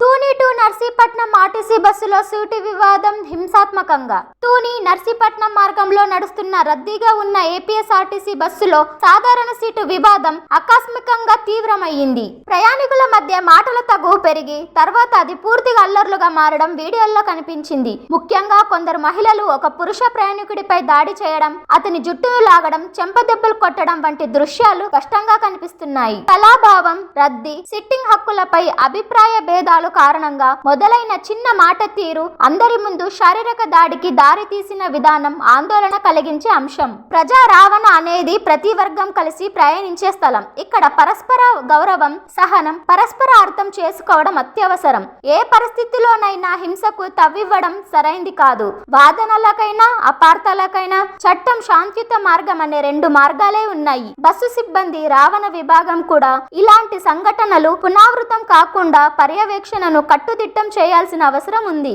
తూని to Narsipatnam RTC బస్సులో సూటి వివాదం హింసాత్మకంగా. తూని నర్సీపట్నం మార్గంలో నడుస్తున్న రద్దీగా ఉన్న ఏపీఎస్ఆర్టీసీ బస్సులో సాధారణ సీటు వివాదం ఆకస్మికంగా తీవ్రమయ్యింది. ప్రయాణికుల మధ్య మాటల తగువ పెరిగి తర్వాత అది పూర్తిగా అల్లర్లుగా మారడం వీడియోల్లో కనిపించింది. ముఖ్యంగా కొందరు మహిళలు ఒక పురుష ప్రయాణికుడిపై దాడి చేయడం అతని జుట్టును లాగడం చెంపదెబ్బలు కొట్టడం వంటి దృశ్యాలు స్పష్టంగా కనిపిస్తున్నాయి. కళాభావం రద్దీ సిట్టింగ్ హక్కులపై అభిప్రాయ భేదాలు కారణంగా మొదలైన చిన్న మాట తీరు అందరి ముందు శారీరక దాడికి దారి తీసిన విధానం ఆందోళన కలిగించే అంశం. ప్రజా రావణ అనేది ప్రతి వర్గం కలిసి ప్రయాణించే స్థలం. ఇక్కడ పరస్పర గౌరవం సహనం పరస్పర అర్థం చేసుకోవడం అత్యవసరం. ఏ పరిస్థితిలోనైనా హింసకు తవ్వివ్వడం సరైంది కాదు. వాదనలకైనా అపార్థాలకైనా చట్టం శాంతియుత మార్గం అనే రెండు మార్గాలే ఉన్నాయి. బస్సు సిబ్బంది రావణ విభాగం కూడా ఇలాంటి సంఘటనలు పునరావృతం కాకుండా పర్యవేక్షణ నన్ను కట్టుదిట్టం చేయాల్సిన అవసరం ఉంది.